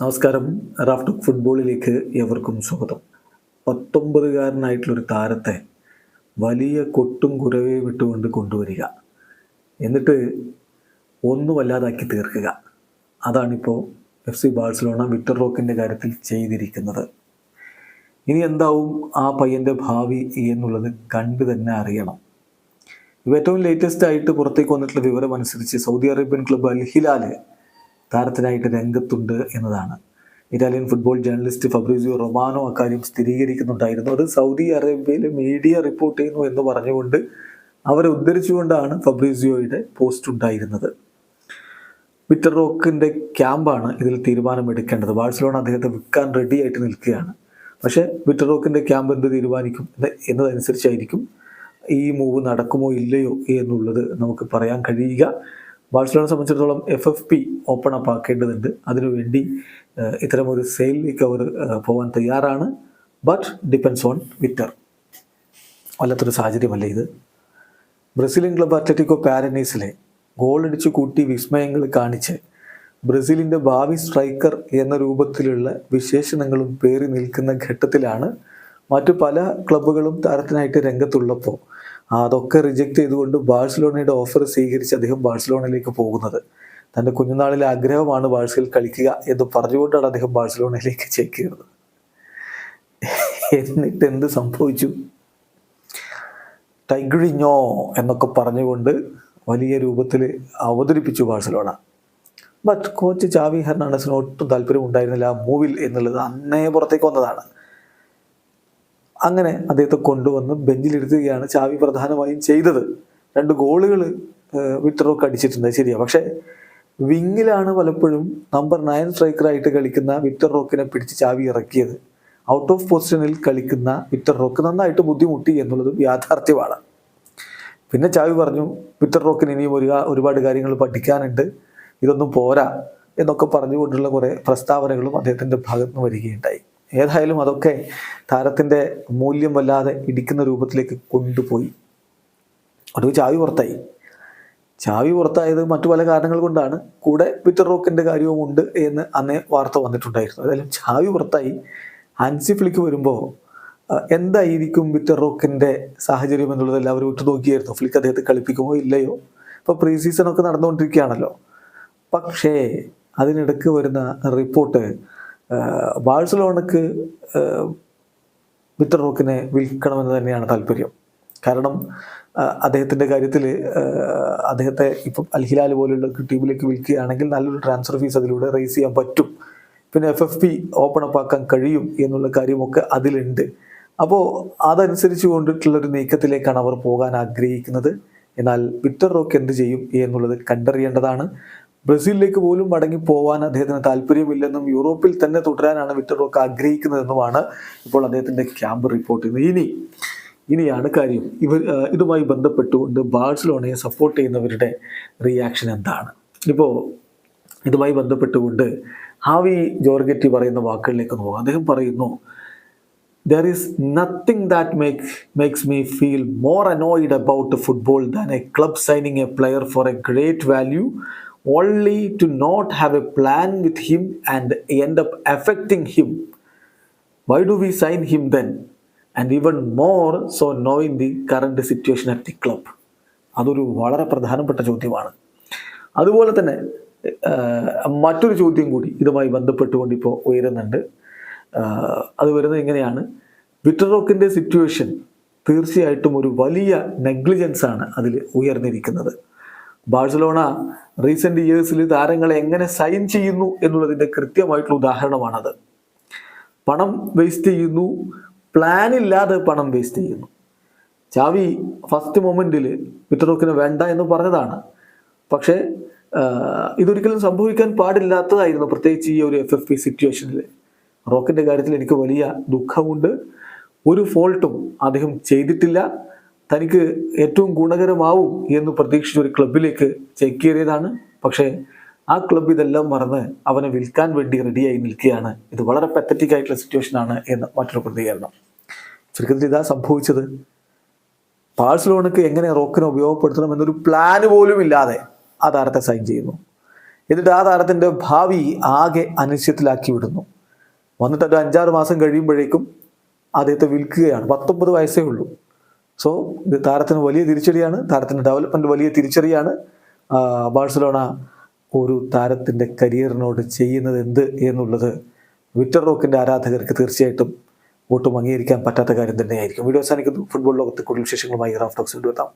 നമസ്കാരം. റാഫ്റ്റോക്ക് ഫുട്ബോളിലേക്ക് എവർക്കും സ്വാഗതം. പത്തൊമ്പതുകാരനായിട്ടുള്ളൊരു താരത്തെ വലിയ കൊട്ടും കുറവേ വിട്ടുകൊണ്ട് കൊണ്ടുവരിക. എന്നിട്ട് ഒന്നുമല്ലാതാക്കി തീർക്കുക. അതാണിപ്പോൾ എഫ് സി ബാഴ്സലോണ വിക്ടർ റോക്കിന്റെ കാര്യത്തിൽ ചെയ്തിരിക്കുന്നത്. ഇനി എന്താവും ആ പയ്യന്റെ ഭാവി എന്നുള്ളത് കണ്ടു തന്നെ അറിയണം. ഏറ്റവും ലേറ്റസ്റ്റ് ആയിട്ട് പുറത്തേക്ക് വന്നിട്ടുള്ള വിവരം അനുസരിച്ച് സൗദി അറേബ്യൻ ക്ലബ്ബ് അൽ താരത്തിനായിട്ട് രംഗത്തുണ്ട് എന്നതാണ്. Italian football journalist Fabrizio Romano അക്കാര്യം സ്ഥിരീകരിക്കുന്നുണ്ടായിരുന്നു. അത് സൗദി അറേബ്യയിലെ മീഡിയ റിപ്പോർട്ട് ചെയ്യുന്നു എന്ന് പറഞ്ഞുകൊണ്ട് അവരെ ഉദ്ധരിച്ചുകൊണ്ടാണ് ഫബ്രീസിയോയുടെ പോസ്റ്റ് ഉണ്ടായിരുന്നത്. വിറ്റർ റോക്കിന്റെ ക്യാമ്പാണ് ഇതിൽ തീരുമാനമെടുക്കേണ്ടത്. ബാഴ്സലോണ അദ്ദേഹത്തെ വിൽക്കാൻ റെഡി ആയിട്ട് നിൽക്കുകയാണ്. പക്ഷേ വിറ്റർ റോക്കിന്റെ ക്യാമ്പ് എന്ത് തീരുമാനിക്കും? എന്നതനുസരിച്ചായിരിക്കും ഈ മൂവ് നടക്കുമോ ഇല്ലയോ എന്നുള്ളത് നമുക്ക് പറയാൻ കഴിയുക. ബാഴ്സലോണെ സംബന്ധിച്ചിടത്തോളം F F P open up ആക്കേണ്ടതുണ്ട്. അതിനുവേണ്ടി ഇത്തരമൊരു സെയിലിലേക്ക് അവർ പോകാൻ തയ്യാറാണ്. ബട്ട് ഡിപ്പെൻസ് ഓൺ വിറ്റർ വല്ലാത്തൊരു സാഹചര്യമല്ല ഇത്? ബ്രസീലിയൻ ക്ലബ് അത്ലറ്റിക്കോ പാരനൈസിലെ ഗോളടിച്ചു കൂട്ടി വിസ്മയങ്ങൾ കാണിച്ച് ബ്രസീലിന്റെ ഭാവി സ്ട്രൈക്കർ എന്ന രൂപത്തിലുള്ള വിശേഷണങ്ങളും പേറി നിൽക്കുന്ന ഘട്ടത്തിലാണ് മറ്റു പല ക്ലബ്ബുകളും താരത്തിനായിട്ട് രംഗത്തുള്ളപ്പോൾ അതൊക്കെ റിജക്റ്റ് ചെയ്തുകൊണ്ട് ബാഴ്സലോണയുടെ ഓഫർ സ്വീകരിച്ച് അദ്ദേഹം ബാഴ്സലോണയിലേക്ക് പോകുന്നത്. തന്റെ കുഞ്ഞുനാളിലെ ആഗ്രഹമാണ് ബാഴ്സയിൽ കളിക്കുക എന്ന് പറഞ്ഞുകൊണ്ടാണ് അദ്ദേഹം ബാഴ്സലോണയിലേക്ക് ചേക്കേറുന്നത് എന്നിട്ട് എന്ത് സംഭവിച്ചു? ടൈഗ്രിഞ്ഞോ എന്നൊക്കെ പറഞ്ഞുകൊണ്ട് വലിയ രൂപത്തിൽ അവതരിപ്പിച്ചു ബാഴ്സലോണ. ബട്ട് കോച്ച് ചാവി ഹെർണാണ്ടസിന് ഒട്ടും താല്പര്യം ഉണ്ടായിരുന്നില്ല ആ മൂവിൽ എന്നുള്ളത് അന്നേ പുറത്തേക്ക് വന്നതാണ്. അങ്ങനെ അദ്ദേഹത്തെ കൊണ്ടുവന്ന് ബെഞ്ചിലിരുത്തുകയാണ് ചാവി പ്രധാനമായും ചെയ്തത്. രണ്ട് ഗോളുകൾ വിക്ടറോക്ക് അടിച്ചിട്ടുണ്ട്. ശരിയാ. പക്ഷേ വിങ്ങിലാണ് പലപ്പോഴും നമ്പർ നയൻ സ്ട്രൈക്കറായിട്ട് കളിക്കുന്ന വിക്ടർ റോക്കിനെ പിടിച്ച് ചാവി ഇറക്കിയത്. ഔട്ട് ഓഫ് പൊസിഷനിൽ കളിക്കുന്ന വിക്ടർ റോക്ക് നന്നായിട്ട് ബുദ്ധിമുട്ടി എന്നുള്ളതും യാഥാർത്ഥ്യമാണ്. പിന്നെ ചാവി പറഞ്ഞു വിക്ടർ റോക്കിന് ഇനിയും ഒരു ഒരുപാട് കാര്യങ്ങൾ പഠിക്കാനുണ്ട്. ഇതൊന്നും പോരാ എന്നൊക്കെ പറഞ്ഞുകൊണ്ടുള്ള കുറേ പ്രസ്താവനകളും അദ്ദേഹത്തിന്റെ ഭാഗത്ത് നിന്ന് വരികയുണ്ടായി. ഏതായാലും അതൊക്കെ താരത്തിന്റെ മൂല്യം വല്ലാതെ ഇടിക്കുന്ന രൂപത്തിലേക്ക് കൊണ്ടുപോയി. ഒടുവ് ചാവി പുറത്തായി. ചാവി പുറത്തായത് മറ്റു പല കാരണങ്ങൾ കൊണ്ടാണ്. കൂടെ പിറ്റർ റോക്കിന്റെ കാര്യവും ഉണ്ട് എന്ന് അന്നേ വാർത്ത വന്നിട്ടുണ്ടായിരുന്നു. ഏതായാലും ചാവി പുറത്തായി. ഹൻസി ഫ്ലിക്ക് വരുമ്പോൾ എന്തായിരിക്കും വിറ്റർ റോക്കിന്റെ സാഹചര്യം എന്നുള്ളത് എല്ലാവരും ഉറ്റു നോക്കിയായിരുന്നു ഫ്ലിക്ക് അദ്ദേഹത്തെ കളിപ്പിക്കുമോ ഇല്ലയോ? ഇപ്പോൾ പ്രീ സീസൺ ഒക്കെ നടന്നുകൊണ്ടിരിക്കുകയാണല്ലോ. പക്ഷേ അതിനിടയ്ക്ക് വരുന്ന റിപ്പോർട്ട് ബാഴ്സലോണക്ക് വിറ്റർ റോക്കിനെ വിൽക്കണമെന്ന് തന്നെയാണ് താല്പര്യം. കാരണം അദ്ദേഹത്തിന്റെ കാര്യത്തിൽ അദ്ദേഹത്തെ ഇപ്പം അൽഹിലാൽ പോലുള്ള ടീമിലേക്ക് വിൽക്കുകയാണെങ്കിൽ നല്ലൊരു ട്രാൻസ്ഫർ ഫീസ് അതിലൂടെ റേസ് ചെയ്യാൻ പറ്റും. പിന്നെ F F P open up ആക്കാൻ കഴിയും എന്നുള്ള കാര്യമൊക്കെ അതിലുണ്ട്. അപ്പോൾ അതനുസരിച്ച് കൊണ്ടിട്ടുള്ളൊരു നീക്കത്തിലേക്കാണ് അവർ പോകാൻ ആഗ്രഹിക്കുന്നത്. എന്നാൽ വിക്ടർ റോക്ക് എന്ത് ചെയ്യും എന്നുള്ളത് കണ്ടറിയേണ്ടതാണ്. ബ്രസീലിലേക്ക് പോലും മടങ്ങി പോവാൻ അദ്ദേഹത്തിന് താല്പര്യമില്ലെന്നും യൂറോപ്പിൽ തന്നെ തുടരാനാണ് വിക്ടർ റോക്ക് ആഗ്രഹിക്കുന്നതെന്നുമാണ് ഇപ്പോൾ അദ്ദേഹത്തിന്റെ ക്യാമ്പ് റിപ്പോർട്ട് ചെയ്യുന്നത്. ഇനി ഇനിയാണ് കാര്യം. ഇവർ ഇതുമായി ബന്ധപ്പെട്ടുകൊണ്ട് ബാഴ്സലോണയെ സപ്പോർട്ട് ചെയ്യുന്നവരുടെ റിയാക്ഷൻ എന്താണ്? ഇപ്പോൾ ഇതുമായി ബന്ധപ്പെട്ടുകൊണ്ട് ഹാവി ജോർഗറ്റി പറയുന്ന വാക്കുകളിലേക്ക് നോക്കാം. അദ്ദേഹം പറയുന്നു there is nothing that make makes me feel more annoyed about football than a club signing a player for a great great value to not have a plan with him and end up affecting him why do we sign him then and And more so no in the current situation at the club അതൊരു വളരെ പ്രധാനപ്പെട്ട ചോദ്യമാണ്. അതുപോലെ തന്നെ മറ്റൊരു ചോദ്യം കൂടി ഇതുമായി ബന്ധപ്പെട്ടുകൊണ്ട് ഇപ്പോൾ ഉയരുന്നുണ്ട്. അത് വരുന്നത് ഇങ്ങനെയാണ് വിറ്ററോക്കിന്റെ സിറ്റുവേഷൻ തീർച്ചയായിട്ടും ഒരു വലിയ നെഗ്ലിജൻസ് ആണ് അതിൽ ഉയർന്നിരിക്കുന്നത്. ബാഴ്സലോണ റീസെന്റ് ഇയേഴ്സിൽ താരങ്ങളെ എങ്ങനെ സൈൻ ചെയ്യുന്നു എന്നുള്ളതിന്റെ കൃത്യമായിട്ടുള്ള ഉദാഹരണമാണത്. പണം വേസ്റ്റ് ചെയ്യുന്നു. പ്ലാൻ ഇല്ലാതെ പണം വേസ്റ്റ് ചെയ്യുന്നു. ചാവി ഫസ്റ്റ് മൊമെന്റിൽ വിറ്ററോക്കിന് വേണ്ട എന്ന് പറഞ്ഞതാണ്. പക്ഷേ ഇതൊരിക്കലും സംഭവിക്കാൻ പാടില്ലാത്തതായിരുന്നു പ്രത്യേകിച്ച് ഈ ഒരു എഫ് എഫ് പി സിറ്റുവേഷനിൽ റോക്കിന്റെ കാര്യത്തിൽ എനിക്ക് വലിയ ദുഃഖമുണ്ട്. ഒരു ഫോൾട്ടും അദ്ദേഹം ചെയ്തിട്ടില്ല. തനിക്ക് ഏറ്റവും ഗുണകരമാവും എന്ന് പ്രതീക്ഷിച്ച ഒരു ക്ലബിലേക്ക് ചേക്കേറിയതാണ്. പക്ഷേ ആ ക്ലബ് ഇതെല്ലാം മറന്ന് അവനെ വിൽക്കാൻ വേണ്ടി റെഡിയായി നിൽക്കുകയാണ്. ഇത് വളരെ പത്തറ്റിക് ആയിട്ടുള്ള സിറ്റുവേഷൻ ആണ് എന്ന് മറ്റൊരു പ്രതികരണം. ചുരുക്കത്തിൽ ഇതാ സംഭവിച്ചത്. ബാഴ്സലോണക്ക് എങ്ങനെ റോക്കിനെ ഉപയോഗപ്പെടുത്തണം എന്നൊരു പ്ലാൻ പോലും ഇല്ലാതെ ആ താരത്തെ സൈൻ ചെയ്യുന്നു. എന്നിട്ട് ആ താരത്തിന്റെ ഭാവി ആകെ അനിശ്ചയത്തിലാക്കി വിടുന്നു. വന്നിട്ട് ഒരു അഞ്ചാറ് മാസം കഴിയുമ്പോഴേക്കും അദ്ദേഹത്തെ വിൽക്കുകയാണ്. പത്തൊമ്പത് വയസ്സേ ഉള്ളൂ. സോ ഇത് താരത്തിന് വലിയ തിരിച്ചടിയാണ്. താരത്തിന്റെ ഡെവലപ്മെന്റ് വലിയ തിരിച്ചടിയാണ്. ബാഴ്സലോണ ഒരു താരത്തിന്റെ കരിയറിനോട് ചെയ്യുന്നത് എന്ത് എന്നുള്ളത് വിക്ടർ റോക്കിന്റെ ആരാധകർക്ക് തീർച്ചയായിട്ടും ഒട്ടും അംഗീകരിക്കാൻ പറ്റാത്ത കാര്യം തന്നെയായിരിക്കും. വീഡിയോ അവസാനിക്കുന്നു. ഫുട്ബോൾ ലോകത്തെ കൂടുതൽ വിശേഷങ്ങളുമായി റാഫ് ടോക്സ് കൊണ്ടുവെത്താം